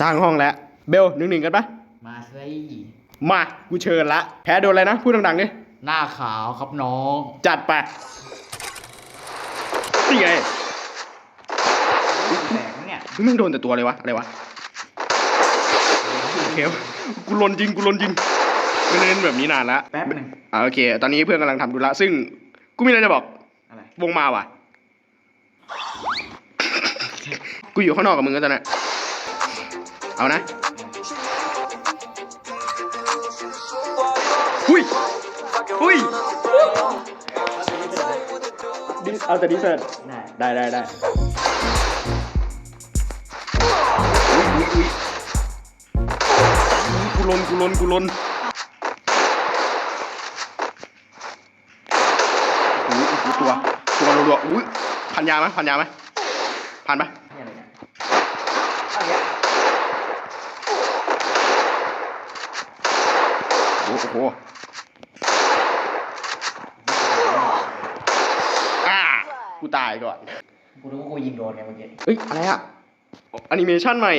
สร้างห้องแล้ว เบลหนึ่งหนึ่งกันปะมาสิมา กูเชิญละ แพ้โดนอะไรนะ พูดดังๆดิหน้าขาวครับน้อง จัดไปนี่ไงแตกนะเนี่ยมึงโดนแต่ตัวเลยวะ อะไรวะโอเคกูลนจริง กูลนจริงไม่ได้เล่นแบบนี้นานละแป๊บหนึ่งอ่าโอเค ตอนนี้เพื่อนกำลังทำธุระซึ่ง กูมีอะไรจะบอก อะไร วงมาว่ะ กูอยู่ข้างนอกกับมึงก็ตอนนั้น เอานะหุยหุยดิเอาแต่ดิเซอร์ได้ได้ได้ได้อุ๊ยอุ๊ยอุ๊ยกูลนกูลนกูลนอุ้ยอุ๊ยตัวตัวรัวๆอุ้ยพันยาไหมพันยาไหมพันปะนี่อะไรเนี่ยเอาอย่างเงี้ย โอ้โหอ่ากูตายก่อนกูรู้ว่ากูยิงโดนไงเมื่อกี้เฮ้ย อะไรอะแอนิเมชันใหม่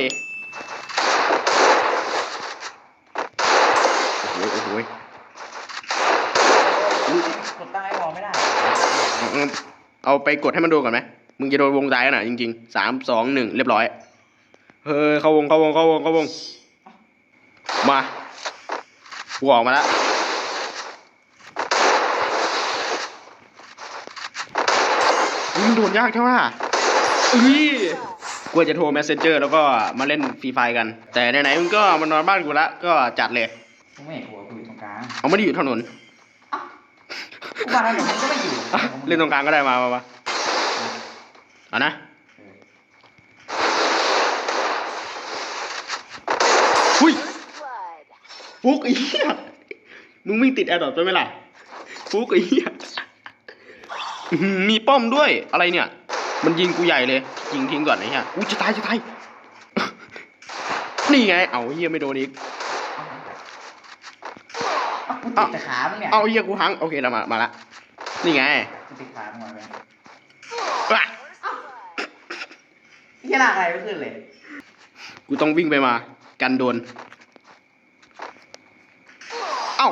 โอ้โห โอ้โหกดตั้งไอ้วอลไม่ได้เอาเอาเอาไปกดให้มันโดนก่อนไหม มึงจะโดนวงตายน่ะจริงๆสามสองหนึ่งเรียบร้อย เฮ้ย เข้าวง เข้าวง เข้าวง เข้าวง มา กูออกมาแล้วอุ๊ยมันโดนยากใช่ไหมเอ้ยกลัวจะโทร messenger แล้วก็มาเล่นฟรีไฟกัน แต่ไหนๆมึงก็มานอนบ้านกูละก็จัดเลยกูไม่เห็นหัวกูอยู่ตรงกลางเอาไม่ได้อยู่ถนนกูว่าถนนมันก็ไม่อยู่อะเล่นตรงกลางก็ได้มามามาเอานะ เออ หุย ฟุกไอ้เหี้ยมึงวิ่งติดแอร์ดรอปใช่ไหมล่ะฟุกไอ้เหี้ยอื้อหือมีป้อมด้วยอะไรเนี่ย มันยิงกูใหญ่เลยยิงทิ้งก่อนไอ้เหี้ยอู้จะตายจะตายนี่ไง เอาเหี้ยไม่โดนอีกเอากูติดแต่ขามึงเนี่ยเอาเหี้ยกูหังโอเคเรามามาละนี่ไงกูติดขามึงก่อนไปอะเฮียหน้าใครไม่ขึ้นเลย กูต้องวิ่งไปมา กันโดน เอ้า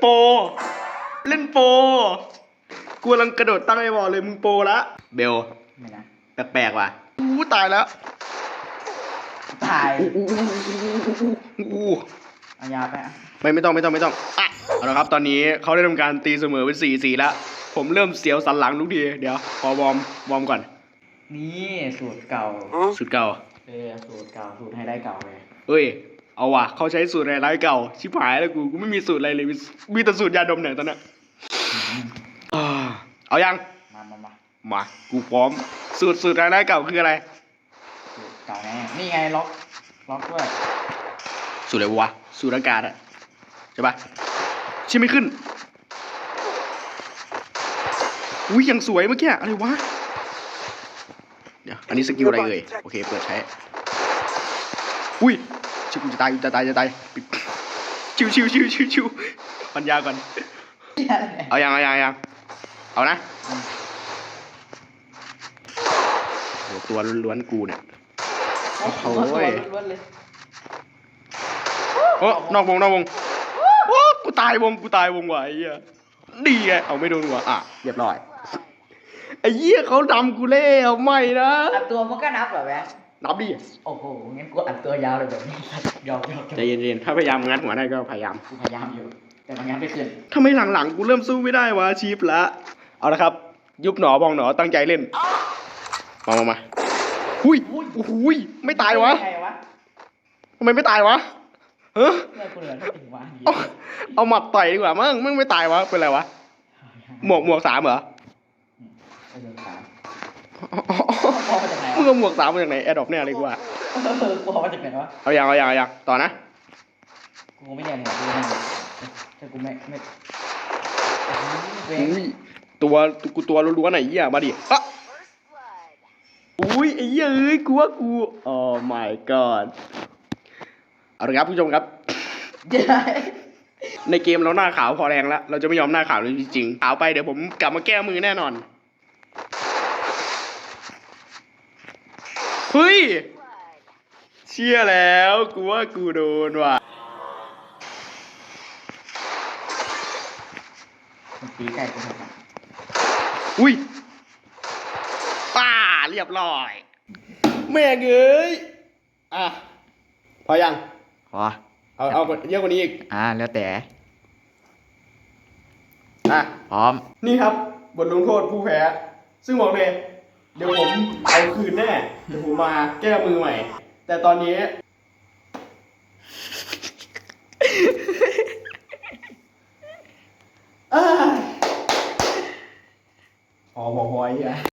โปรเล่นโปรกูกำลังกระโดดตั้งไอ้บอลเลยมึงโปรละ เบลไม่นะแปลกๆว่ะอู้ตายแล้วตายอู้อู้อู้อู้อู้เอายาไปอะไม่ไม่ต้องไม่ต้องไม่ต้องอะเอาละครับตอนนี้เขาได้ทำการตีเสมอเป็นสี่สี่แล้ว ผมเริ่มเสียวสันหลังทุกทีเดี๋ยวขอวอร์มวอร์มก่อนนี่สูตรเก่าสุดเก่า เออสูตรเก่าสูตรให้ได้เก่าเลย เอ้ย เอาว่ะเขาใช้สูตรอะไรเก่า ชิบหายแล้วกูกูไม่มีสูตรอะไรเลยมีมีแต่สูตรยาดมเนี่ยตอนนั้นอ่าเอายังมามามามากูพร้อม สูตรสูตรอะไรเก่าคืออะไรสูตรเก่าแน่นี่ไงล็อกล็อกด้วยสูตรอะไรวะสูตรอากาศอะใช่ปะใช่ไม่ขึ้นอุ้ยยังสวยเมื่อกี้อะไรวะเดี๋ยวอันนี้สกิลอะไรเอ่ยโอเคเปิดใช้อุ้ย ชิวจะตายจะตายจะตายชิวชิวชิวชิวชิวปัญญาก่อนเอายังเอายังเอายังเอานะโหตัวล้วนๆกูเนี่ยโอ้โหล้วนเลยโอ้นอกวงนอกวงโอ้กูตายวงกูตายวงว่ะไอ้เหี้ยดีไงเอาไม่โดนหัวอะเรียบร้อยไอ้เหี้ยเขาดำกูเล่เอาไม่นะตัวมันก็นับเหรอแม่ นับดิโอ้โห งั้นกูอัดตัวยาวเลยแบบนี้ยอมยอมใจเย็นๆ ถ้าพยายามงัดหัวได้ก็พยายาม กูพยายามอยู่ แต่มันงันไม่ขึ้นทำไมหลังๆ กูเริ่มสู้ไม่ได้วะชีพละ เอาละครับ ยุบหนอบองหนอตั้งใจเล่น มามามาหุยโอ้โหยไม่ตายวะไงวะทำไมไม่ตายวะเฮ้เมื่อกูเหลือไม่ถึงวะเอาเอาหมัดต่อยดีกว่ามั้งมึงไม่ตายวะ เป็นไรวะ หมวกหมวกสามเหรอเออสามอ๋ออ๋ออ๋อพอมาจากไหน มึงเอาหมวกสามมาจากไหนแอดดอปเนี่ยเลยกูว่ากูพอมาจากไหนวะเอาอย่างเอาอย่างเอาอย่างต่อนะกูไม่ได้หมดกูไม่ได้ถ้ากูไม่ไม่อุ้ยตัวกูตัวล้วนๆไหนเหี้ยมาดิอะอุ้ยไอ้เหี้ยเอ้ยกูว่ากูโอ้ my god เอาละครับผู้ชมครับ ในเกมเราหน้าขาวพอแรงแล้ว เราจะไม่ยอมหน้าขาวเลยจริงๆขาวไปเดี๋ยวผมกลับมาแก้มือแน่นอน เฮ้ย เชื่อแล้วกูว่ากูโดนว่ะมันตีใกล้กูทำไมอุ้ยป้าเรียบร้อย แม่งเอ้ย อะ พอยัง พอ เอา เอาเยอะกว่านี้อีก อ่า แล้วแต่ อะ พร้อม นี่ครับ บทลงโทษผู้แพ้ ซึ่งบอกเลย เดี๋ยวผมเอาคืนแน่ เดี๋ยวผมมาแก้มือใหม่ แต่ตอนนี้ อ๋อบอกพอไอ้เหี้ย